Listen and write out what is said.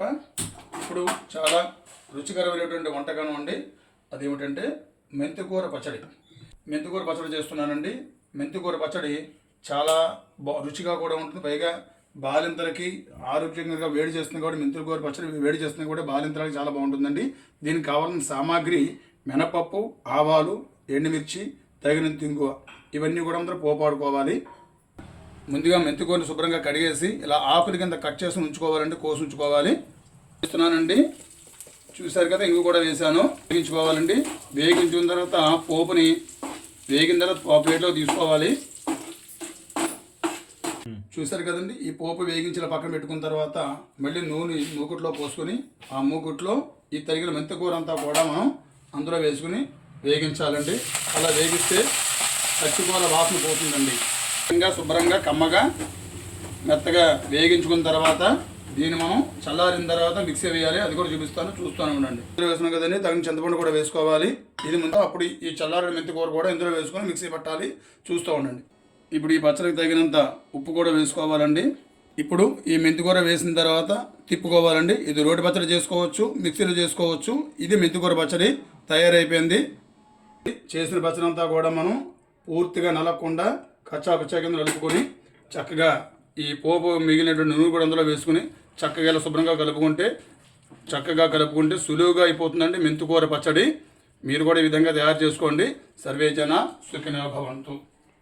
చెప్ప. ఇప్పుడు చాలా రుచికరమైనటువంటి వంటకం అండి. అదేమిటంటే మెంతికూర పచ్చడి. మెంతికూర పచ్చడి చేస్తున్నానండి. మెంతికూర పచ్చడి చాలా బా రుచిగా కూడా ఉంటుంది. పైగా బాలింతలకి ఆరోగ్యంగా వేడి చేస్తుంది కాబట్టి మెంతికూర పచ్చడి వేడి చేస్తుంది కూడా బాలింతలకి చాలా బాగుంటుందండి. దీనికి కావాల్సిన సామాగ్రి మినపప్పు ఆవాలు ఎండుమిర్చి తగినంత ఇంగువ. ఇవన్నీ కూడా అందరూ పోపాడుకోవాలి ముందుగా మెంతికూరని శుభ్రంగా కడిగేసి ఇలా ఆకుల కింద కట్ చేసి ఉంచుకోవాలండి కోసి ఉంచుకోవాలి. ఇస్తున్నానండి చూశారు కదా ఇంగు కూడా వేసాను వేగించుకోవాలండి. వేగించిన తర్వాత పోపుని వేగిన తర్వాత ప్లేట్లో తీసుకోవాలి. చూశారు కదండి ఈ పోపు వేగించిన పక్కన పెట్టుకున్న తర్వాత మళ్ళీ నూనె మూకుట్లో పోసుకొని ఆ మూకుట్లో ఈ తరిగిన మెంతికూర అంతా కూడా మనం అందులో వేసుకుని వేగించాలండి. అలా వేగిస్తే పచ్చికూర వాసన పోతుందండి. ఇంకా శుభ్రంగా కమ్మగా మెత్తగా వేగించుకున్న తర్వాత దీన్ని మనం చల్లారిన తర్వాత మిక్సీ వేయాలి. అది కూడా చూపిస్తాను చూస్తాను ఉండండి. ఇందులో వేసుకున్నాం కదండి తగిన చింతపండు కూడా వేసుకోవాలి. ఇది ముందు అప్పుడు ఈ చల్లారిన మెంతి కూర కూడా ఇందులో వేసుకొని మిక్సీ పట్టాలి చూస్తూ ఉండండి. ఇప్పుడు ఈ పచ్చడికి తగినంత ఉప్పు కూడా వేసుకోవాలండి. ఇప్పుడు ఈ మెంతికూర వేసిన తర్వాత తిప్పుకోవాలండి. ఇది రోటి పచ్చడి చేసుకోవచ్చు మిక్సీలో చేసుకోవచ్చు. ఇది మెంతికూర పచ్చడి తయారైపోయింది. చేసిన పచ్చడి అంతా కూడా మనం పూర్తిగా నలగకుండా కచ్చా పిచ్చా కింద నలుపుకొని చక్కగా ఈ పోపు మిగిలినటువంటి నూనె కూడా అందులో వేసుకుని చక్కగా ఇలా శుభ్రంగా కలుపుకుంటే చక్కగా కలుపుకుంటే సులువుగా అయిపోతుందండి మెంతికూర పచ్చడి. మీరు కూడా ఈ విధంగా తయారు చేసుకోండి. సర్వేజన సుఖినో భవంతు.